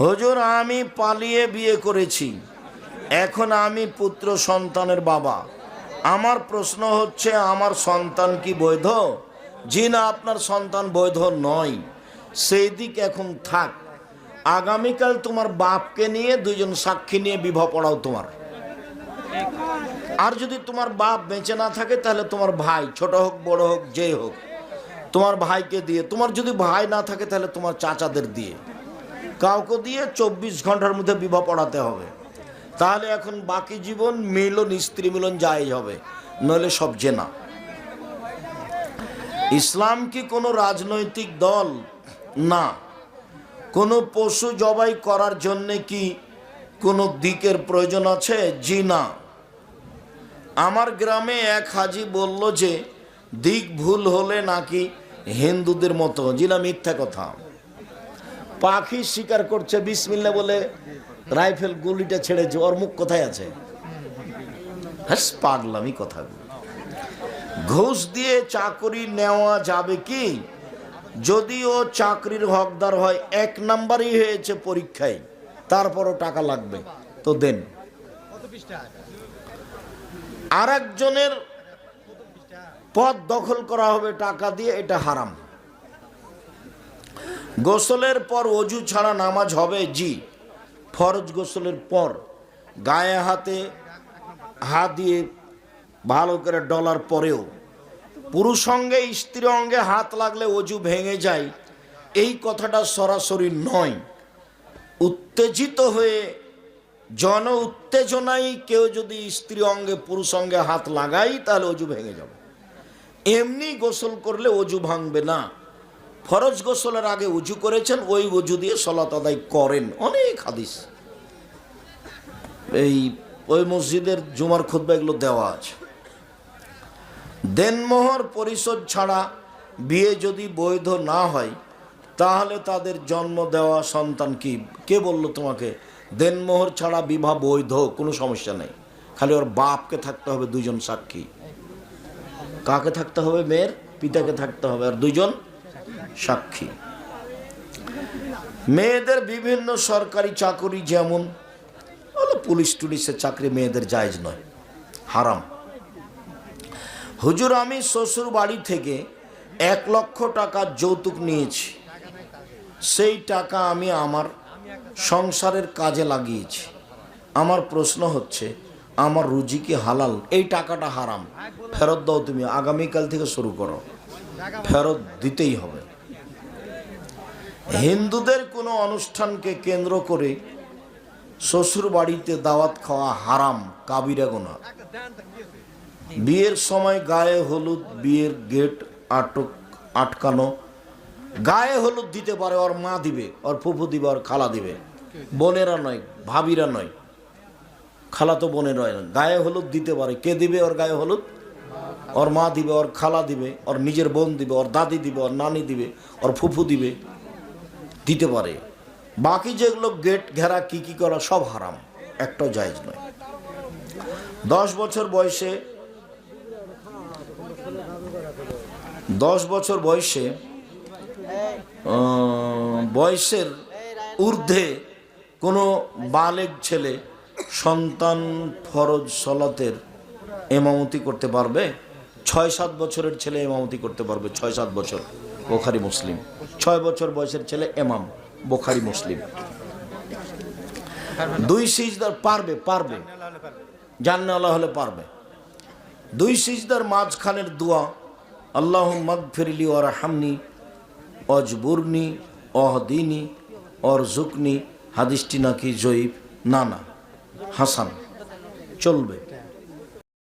হুজুর, আমি পালিয়ে বিয়ে করেছি। এখন আমি পুত্র সন্তানের বাবা। আমার প্রশ্ন হচ্ছে, আমার সন্তান কি বৈধ? জি না, আপনার সন্তান বৈধ নয়। সেই দিক এখন থাক। আগামীকাল তোমার বাপকে নিয়ে দুইজন সাক্ষী নিয়ে বিবাহ পড়াও তোমার। আর যদি তোমার বাপ বেঁচে না থাকে, তাহলে তোমার ভাই, ছোট হোক, বড় হোক যে হোক, তোমার ভাইকে দিয়ে। তোমার যদি ভাই না থাকে, তাহলে তোমার চাচাদের দিয়ে। কাউকে দিয়ে চব্বিশ ঘণ্টার মধ্যে বিবাহ পড়াতে হবে। তাহলে এখন বাকি জীবন মিলন স্ত্রী মিলন যাই হবে, নইলে সব জেনা। ইসলাম কি কোনো রাজনৈতিক দল? না। কোনো পশু জবাই করার জন্যে কি কোনো দিকের প্রয়োজন আছে? জি, না। আমার গ্রামে এক হাজি বলল যে, দিক ভুল হলে নাকি হিন্দুদের মতো। জিনা মিথ্যা কথা। পাখি শিকার করছে বিসমিল্লা বলে রাইফেল গুলিটা ছেড়েছে, ওর মুখ কোথায় আছে? হ্যাঁ পাগলামি কথা। ঘুষ দিয়ে চাকরি নেওয়া যাবে কি? যদিও চাকরির হকদার হয়, এক নাম্বারই হয়েছে পরীক্ষায়, তারপরও টাকা লাগবে, তো দেন। আর পদ দখল করা হবে টাকা দিয়ে, এটা হারাম। গোসলের পর অজু ছাড়া নামাজ হবে জি। ফরজ গোসলের পর গায়ে হাতে হাত দিয়ে ভালো করে ডলার পরেও। পুরুষ অঙ্গে, স্ত্রী অঙ্গে হাত লাগলে অজু ভেঙে যায়। এই কথাটা সরাসরি নয়। উত্তেজিত হয়ে জন উত্তেজনায় কেউ যদি স্ত্রী অঙ্গে, পুরুষ অঙ্গে হাত লাগাই তাহলে অজু ভেঙে যাবে। এমনি গোসল করলে অজু ভাঙবে না। ফরজ গোসলের আগে উজু করেছেন, ওই উজু দিয়ে সলাত আদায় করেন। অনেক হাদিস। এই, ওই মসজিদের জুমার খুদ্া এগুলো দেওয়া আছে। দেনমোহর পরিশোধ ছাড়া বিয়ে যদি বৈধ না হয়, তাহলে তাদের জন্ম দেওয়া সন্তান কি? কে বলল তোমাকে? দেনমোহর ছাড়া বিবাহ বৈধ, কোনো সমস্যা নেই। খালি ওর বাপকে থাকতে হবে, দুজন সাক্ষী। কাকে থাকতে হবে? মেয়ের, পিতাকে থাকতে হবে। আর দুইজন সাক্ষী। মেয়েদের বিভিন্ন সরকারি চাকরি যেমন পুলিশ টুলিশের চাকরি মেয়েদের জায়জ নয়, হারাম। হুজুর, আমি শ্বশুর বাড়ি থেকে এক লক্ষ টাকা যৌতুক নিয়েছি। সেই টাকা আমি আমার সংসারের কাজে লাগিয়েছি। আমার প্রশ্ন হচ্ছে, আমার রুজি কি হালাল? এই টাকাটা হারাম। ফেরত দাও তুমি, আগামীকাল থেকে শুরু করো। ফেরত দিতেই হবে। হিন্দুদের কোনো অনুষ্ঠানকে কেন্দ্র করে শ্বশুর বাড়িতে দাওয়াত খাওয়া হারাম, কাবিরা গোনা। বিয়ের সময় গায়ে হলুদ, বিয়ের গেট আটক, আটকানো। গায়ে হলুদ দিতে পারে, ওর মা দিবে, ওর ফুফু দিবে, ওর খালা দিবে। বোনেরা নয়, ভাবিরা নয়। খালা তো বোনের নয় না। গায়ে হলুদ দিতে পারে। কে দিবে ওর গায়ে হলুদ? ওর মা দিবে, ওর খালা দিবে, ওর নিজের বোন দিবে, ওর দাদি দিবে, ওর নানি দিবে, ওর ফুফু দিবে। দিতে পারে। বাকি যেগুলো গেট ঘেরা কি কি করা সব হারাম একটাও জায়জ নয়। দশ বছর বয়সে, দশ বছর বয়সে বয়সের ঊর্ধ্বে কোনো বালেগ ছেলে সন্তান ফরজ সলাতের এমামতি করতে পারবে? ছয় সাত বছরের ছেলে এমামতি করতে পারবে, ছয় সাত বছর। বোখারি মুসলিম। ছয় বছর বয়সের ছেলে এমাম, বোখারি মুসলিম। দুই সিজদার পারবে পারবে। জান্নাওয়ালা হলে পারবে। দুই সিজদার মাঝখানের দোয়া আল্লাহ মদ মগফিরলি ওর হামনি অজবুরনি অহদিনী অর জুকনি হাদিসটি নাকি জয়ীব না না, হাসান। চলবে।